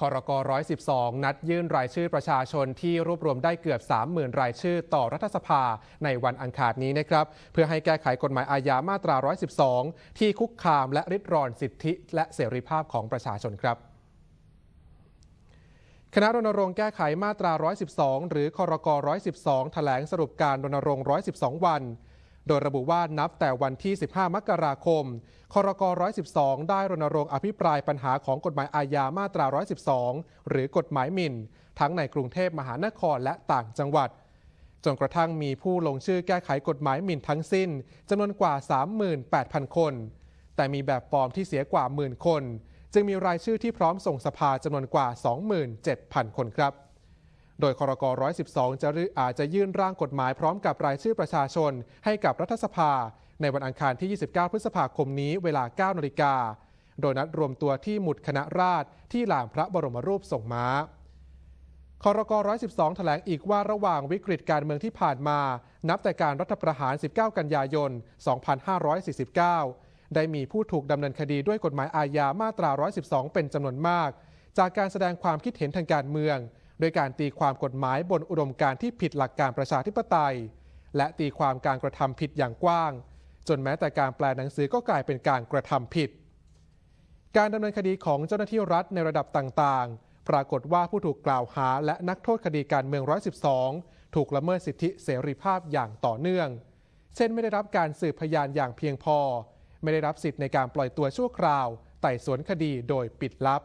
ครก112นัดยื่นรายชื่อประชาชนที่รวบรวมได้เกือบ 30,000 รายชื่อต่อรัฐสภาในวันอังคารนี้นะครับ เพื่อให้แก้ไขกฎหมายอาญามาตรา 112 ที่คุกคามและริดรอนสิทธิและเสรีภาพของประชาชนครับคณะรณรงค์แก้ไขมาตรา 112 หรือครก112 แถลงสรุปการรณรงค์ 112 วัน โดยระบุว่านับแต่วันที่ 15 มกราคม ครก112 ได้รณรงค์อภิปรายปัญหาของกฎหมายอาญามาตรา 112 หรือกฎหมายหมิ่น ทั้งในกรุงเทพมหานครและต่างจังหวัด จนกระทั่งมีผู้ลงชื่อแก้ไขกฎหมายหมิ่นทั้งสิ้นจำนวนกว่า 38,000 คน แต่มีแบบฟอร์มที่เสียกว่าหมื่นคน จึงมีรายชื่อที่พร้อมส่งสภาจำนวนกว่า 27,000 คนครับ โดยครก112 จะอาจจะยื่นร่างกฎหมายพร้อมกับรายชื่อประชาชน ให้กับรัฐสภา ในวันอังคารที่ 29 พฤษภาคมนี้เวลา 9 นาฬิกา โดยนัดรวมตัวที่หมุดคณะราษฎรที่ลานพระบรมรูปทรงม้าครก112 แถลงอีกว่าระหว่างวิกฤตการเมืองที่ผ่านมา นับแต่การรัฐประหาร 19 กันยายน 2549 ได้มีผู้ถูกดำเนินคดีด้วยกฎหมายอาญามาตรา 112 เป็นจำนวนมาก จากการแสดงความคิดเห็นทางการเมือง โดยการตีความกฎหมายบนอุดมการณ์ที่ผิดหลักการประชาธิปไตย และตีความการกระทำผิดอย่างกว้าง จนแม้แต่การแปลหนังสือก็กลายเป็นการกระทำผิด การดำเนินคดีของเจ้าหน้าที่รัฐในระดับต่างๆ ปรากฏว่าผู้ถูกกล่าวหาและนักโทษคดีการเมือง 112 ถูกละเมิดสิทธิเสรีภาพอย่างต่อเนื่อง เช่นไม่ได้รับการสืบพยานอย่างเพียงพอ ไม่ได้รับสิทธิ์ในการปล่อยตัวชั่วคราว ไต่สวนคดีโดยปิดลับ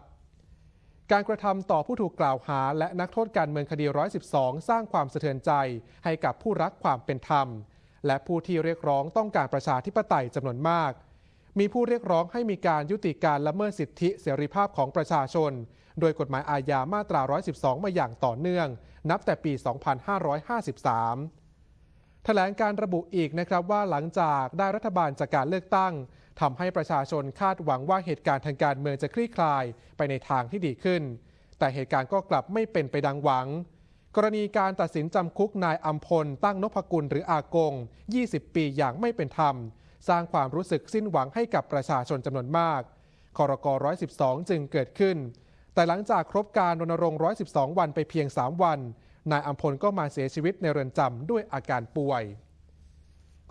การกระทำต่อผู้ถูกกล่าวหา และนักโทษการเมืองคดี 112 สร้างความสะเทือนใจ ให้กับผู้รักความเป็นธรรม และผู้ที่เรียกร้องต้องการประชาธิปไตยจำนวนมาก มีผู้เรียกร้องให้มีการยุติการละเมิดสิทธิเสรีภาพของประชาชน โดยกฎหมายอาญามาตรา 112 มาอย่างต่อเนื่อง นับแต่ปี 2553 แถลงการระบุอีกนะครับว่าหลังจากได้รัฐบาลจากการเลือกตั้ง ทำให้ประชาชนคาดหวังว่าเหตุการณ์ทางการเมืองจะคลี่คลายไปในทางที่ดีขึ้น แต่เหตุการณ์ก็กลับไม่เป็นไปดังหวัง กรณีการตัดสินจำคุกนายอัมพล ตั้งนพกุลหรืออากง 20 ปีอย่างไม่เป็นธรรม สร้างความรู้สึกสิ้นหวังให้กับประชาชนจำนวนมากคอรก112 จึงเกิดขึ้น แต่หลังจากครบการรณรงค์ 112 วันไปเพียง 3 วัน นายอัมพลก็มาเสียชีวิตในเรือนจำด้วยอาการป่วย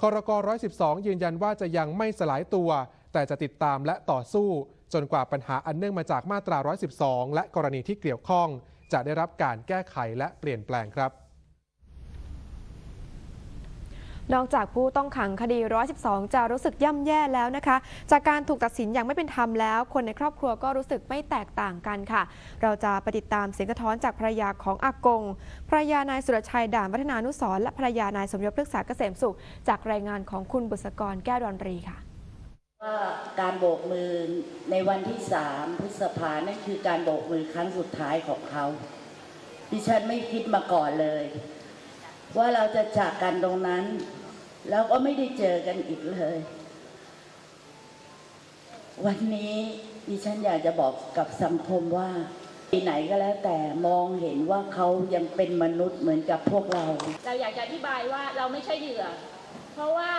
คอรก112 ยืนยันว่าจะยังไม่สลายตัว แต่จะติดตามและต่อสู้ จนกว่าปัญหาอันเนื่องมาจากมาตรา 112 และกรณีที่เกี่ยวข้อง จะได้รับการแก้ไขและเปลี่ยนแปลงครับ นอกจากผู้ต้องขังคดี 112 จะรู้สึกย่ำแย่แล้วนะคะ จากการถูกตัดสินอย่างไม่เป็นธรรมแล้ว คนในครอบครัวก็รู้สึกไม่แตกต่างกันค่ะ เราจะไปติดตามเสียงสะท้อนจากภรรยาของอากงภรรยานายสุรชัยด่านวัฒนานุสรและภรรยานายสมยศพฤกษาเกษมสุข จากรายงานของคุณบุษกรแก้วดอนรีค่ะว่าการโบกมือในวันที่สามพฤษภานั่นคือการโบกมือครั้งสุดท้ายของเขา ดิฉันไม่คิดมาก่อนเลย ว่าเราจะจากกันตรงนั้น แล้วก็ไม่ได้เจอกันอีกเลย วันนี้ดิฉันอยากจะบอกกับสังคมว่าปีไหนก็แล้วแต่มองเห็นว่าเขายังเป็นมนุษย์เหมือนกับพวกเรา เราอยากจะอธิบายว่าเราไม่ใช่เหยื่อ เพราะว่า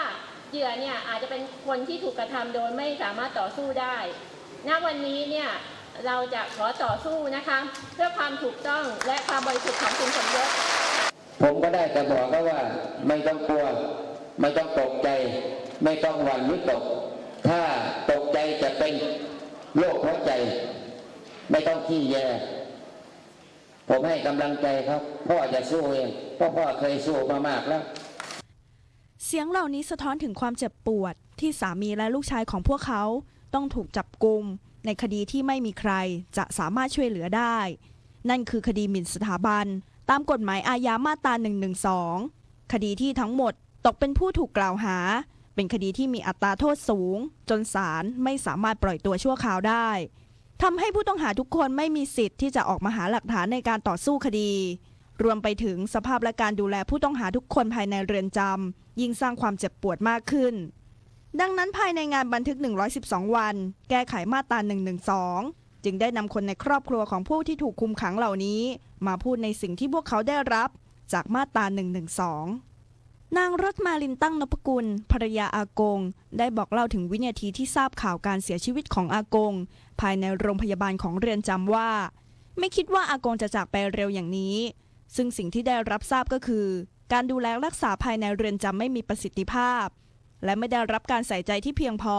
เหยื่อเนี่ยอาจจะเป็นคนที่ถูกกระทำโดยไม่สามารถต่อสู้ได้ ณ วันนี้เนี่ยเราจะขอต่อสู้นะคะ เพื่อความถูกต้องและความบริสุทธิ์ของคุณสมยศ ผมก็ได้แต่บอกเขาว่า ไม่ต้องกลัว ไม่ต้องตกใจ ไม่ต้องหวั่นวิตก ถ้าตกใจจะเป็นโรคหัวใจ ไม่ต้องขี้แยผมให้กำลังใจครับ พ่อจะสู้เองเพราะพ่อเคยสู้มามากแล้ว เสียงเหล่านี้สะท้อนถึงความเจ็บปวดที่สามีและลูกชายของพวกเขาต้องถูกจับกุมในคดีที่ไม่มีใครจะสามารถช่วยเหลือได้ นั่นคือคดีหมิ่นสถาบัน ตามกฎหมายอาญามาตรา 112 คดีที่ทั้งหมดตกเป็นผู้ถูกกล่าวหา เป็นคดีที่มีอัตราโทษสูง จนศาลไม่สามารถปล่อยตัวชั่วคราวได้ทำให้ผู้ต้องหาทุกคนไม่มีสิทธิ์ที่จะออกมาหาหลักฐานในการต่อสู้คดี รวมไปถึงสภาพและการดูแลผู้ต้องหาทุกคนภายในเรือนจำยิ่งสร้างความเจ็บปวดมากขึ้น ดังนั้นภายในงานบันทึก 112 วัน แก้ไขมาตรา 112 จึงได้นำคนในครอบครัวของผู้ที่ถูกคุมขังเหล่านี้ มาพูดในสิ่งที่พวกเขาได้รับจากมาตรา112 นางรถมาลินตั้งนพกุล ภรรยาอากง ได้บอกเล่าถึงวินาทีที่ทราบข่าวการเสียชีวิตของอากง ภายในโรงพยาบาลของเรือนจำว่า ไม่คิดว่าอากงจะจากไปเร็วอย่างนี้ ซึ่งสิ่งที่ได้รับทราบก็คือ การดูแลรักษาภายในเรือนจำไม่มีประสิทธิภาพ และไม่ได้รับการใส่ใจที่เพียงพอ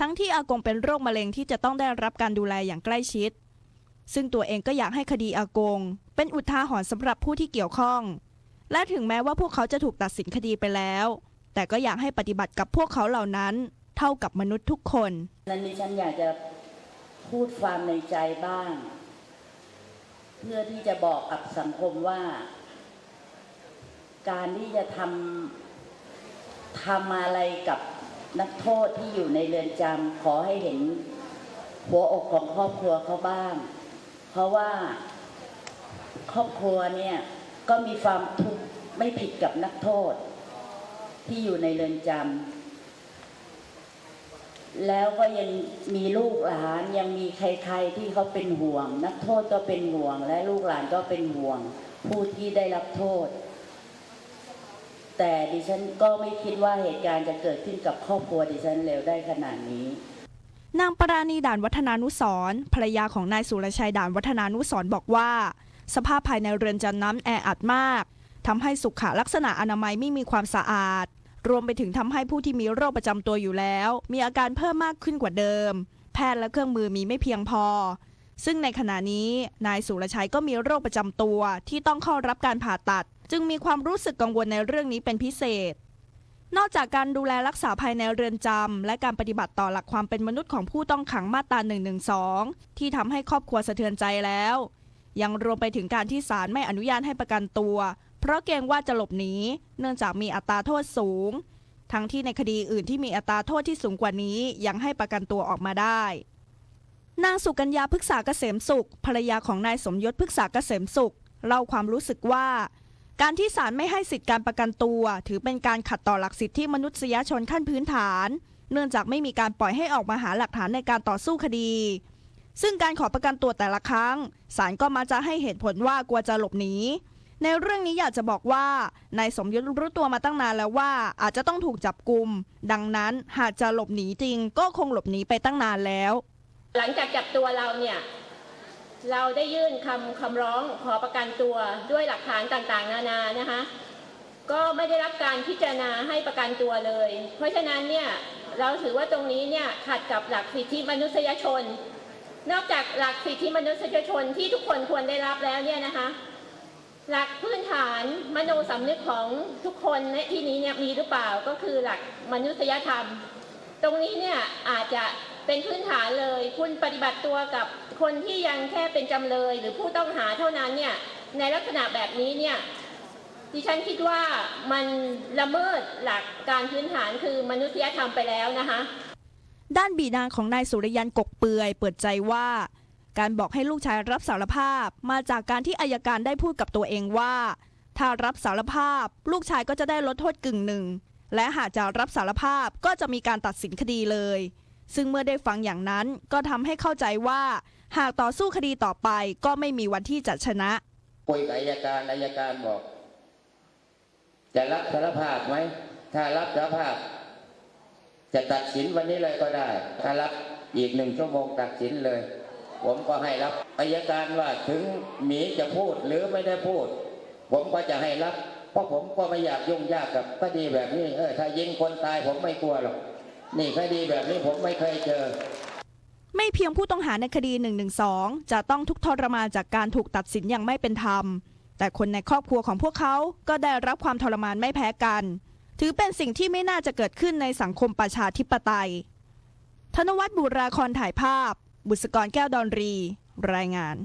ทั้งที่อากงเป็นโรคมะเร็งที่จะต้องได้รับการดูแลอย่างใกล้ชิด ซึ่งตัวเองก็อยากให้คดีอากง เป็นอุทาหรณ์สำหรับผู้ที่เกี่ยวข้อง และถึงแม้ว่าพวกเขาจะถูกตัดสินคดีไปแล้ว แต่ก็อยากให้ปฏิบัติกับพวกเขาเหล่านั้น เท่ากับมนุษย์ทุกคนนั้นดิฉันอยากจะพูดความในใจบ้าง เพื่อที่จะบอกกับสังคมว่า การที่จะทำทำอะไรกับนักโทษที่อยู่ในเรือนจำขอให้เห็นหัวอกของครอบครัวเขาบ้าง เพราะว่าครอบครัวเนี่ยก็มีความทุกข์ไม่ผิดกับนักโทษ ที่อยู่ในเรือนจำแล้วก็ยังมีลูกหลานยังมีใครๆที่เขาเป็นห่วง นักโทษก็เป็นห่วง และลูกหลานก็เป็นห่วง ผู้ที่ได้รับโทษ แต่ดิฉันก็ไม่คิดว่าเหตุการณ์จะเกิดขึ้นกับครอบครัวดิฉันเร็วได้ขนาดนี้ นางปราณีด่านวัฒนานุสรภรรยาของนายสุรชัยด่านวัฒนานุสรบอกว่า สภาพภายในเรือนจำน้ำแออัดมากทำให้สุขลักษณะอนามัยไม่มีความสะอาด รวมไปถึงทำให้ผู้ที่มีโรคประจำตัวอยู่แล้ว มีอาการเพิ่มมากขึ้นกว่าเดิม แพทย์และเครื่องมือมีไม่เพียงพอ ซึ่งในขณะนี้นายสุรชัยก็มีโรคประจำตัวที่ต้องเข้ารับการผ่าตัด จึงมีความรู้สึกกังวลในเรื่องนี้เป็นพิเศษ นอกจากการดูแลรักษาภายในเรือนจำ และการปฏิบัติต่อหลักความเป็นมนุษย์ของผู้ต้องขังมาตรา 112 ที่ทำให้ครอบครัวสะเทือนใจแล้ว ยังรวมไปถึงการที่ศาลไม่อนุญาตให้ประกันตัว เพราะเกรงว่าจะหลบหนี เนื่องจากมีอัตราโทษสูง ทั้งที่ในคดีอื่นที่มีอัตราโทษที่สูงกว่านี้ยังให้ประกันตัวออกมาได้ นางสุกัญญาพฤกษาเกษมสุขภรรยาของนายสมยศพฤกษาเกษมสุขเล่าความรู้สึกว่า การที่ศาลไม่ให้สิทธิการประกันตัว ถือเป็นการขัดต่อหลักสิทธิมนุษยชนขั้นพื้นฐาน เนื่องจากไม่มีการปล่อยให้ออกมาหาหลักฐานในการต่อสู้คดี ซึ่งการขอประกันตัวแต่ละครั้งศาลก็มาจะให้เหตุผลว่ากลัวจะหลบหนีในเรื่องนี้อยากจะบอกว่านายสมยศรู้ตัวมาตั้งนานแล้วว่าอาจจะต้องถูกจับกลุม ดังนั้นหากจะหลบหนีจริง ก็คงหลบหนีไปตั้งนานแล้ว หลังจากจับตัวเราเนี่ย เราได้ยื่นคำคำร้องขอประกันตัวด้วยหลักฐานต่างๆ นานานะคะ ก็ไม่ได้รับการพิจารณาให้ประกันตัวเลย เพราะฉะนั้นเนี่ยเราถือว่าตรงนี้เนี่ยขัดกับหลักสิทธิมนุษยชน นอกจากหลักสิทธิมนุษยชนที่ทุกคนควรได้รับแล้วเนี่ยนะคะ หลักพื้นฐานมโนสำนึกของทุกคนในที่นี้เนี่ยมีหรือเปล่าก็คือหลักมนุษยธรรม ตรงนี้เนี่ยอาจจะเป็นพื้นฐานเลยคุณปฏิบัติตัวกับ คนที่ยังแค่เป็นจำเลยหรือผู้ต้องหาเท่านั้นเนี่ยในลักษณะแบบนี้เนี่ยดิฉันคิดว่ามันละเมิดหลักการพื้นฐานคือมนุษยธรรมไปแล้วนะคะ ด้านบิดาของนายสุริยันกกเปือยเปิดใจว่า การบอกให้ลูกชายรับสารภาพมาจากการที่อายการได้พูดกับตัวเองว่า ถ้ารับสารภาพ ลูกชายก็จะได้ลดโทษกึ่งหนึ่ง และหากจะรับสารภาพก็จะมีการตัดสินคดีเลย ซึ่งเมื่อได้ฟังอย่างนั้นก็ทำให้เข้าใจว่า หากต่อสู้คดีต่อไปก็ไม่มีวันที่จะชนะ คุยกับอายการอายการบอก จะรับสารภาพไหม ถ้ารับสารภาพ จะตัดสินวันนี้เลยก็ได้ ถ้ารับอีกหนึ่งชั่วโมงตัดสินเลย ผมก็ให้รับอายการว่าถึงหมีจะพูดหรือไม่ได้พูด ผมก็จะให้รับ เพราะผมก็ไม่อยากยุ่งยากกับคดีแบบนี้เออถ้ายิงคนตายผมไม่กลัวหรอก นี่คดีแบบนี้ผมไม่เคยเจอ ไม่เพียงผู้ต้องหาในคดี 112 จะต้องทุกข์ทรมานจากการถูกตัดสินอย่างไม่เป็นธรรม แต่คนในครอบครัวของพวกเขาก็ได้รับความทรมานไม่แพ้กัน ถือเป็นสิ่งที่ไม่น่าจะเกิดขึ้นในสังคมประชาธิปไตย ธนวัฒน์บุราคอนถ่ายภาพ บุษกรแก้วดอนรี รายงาน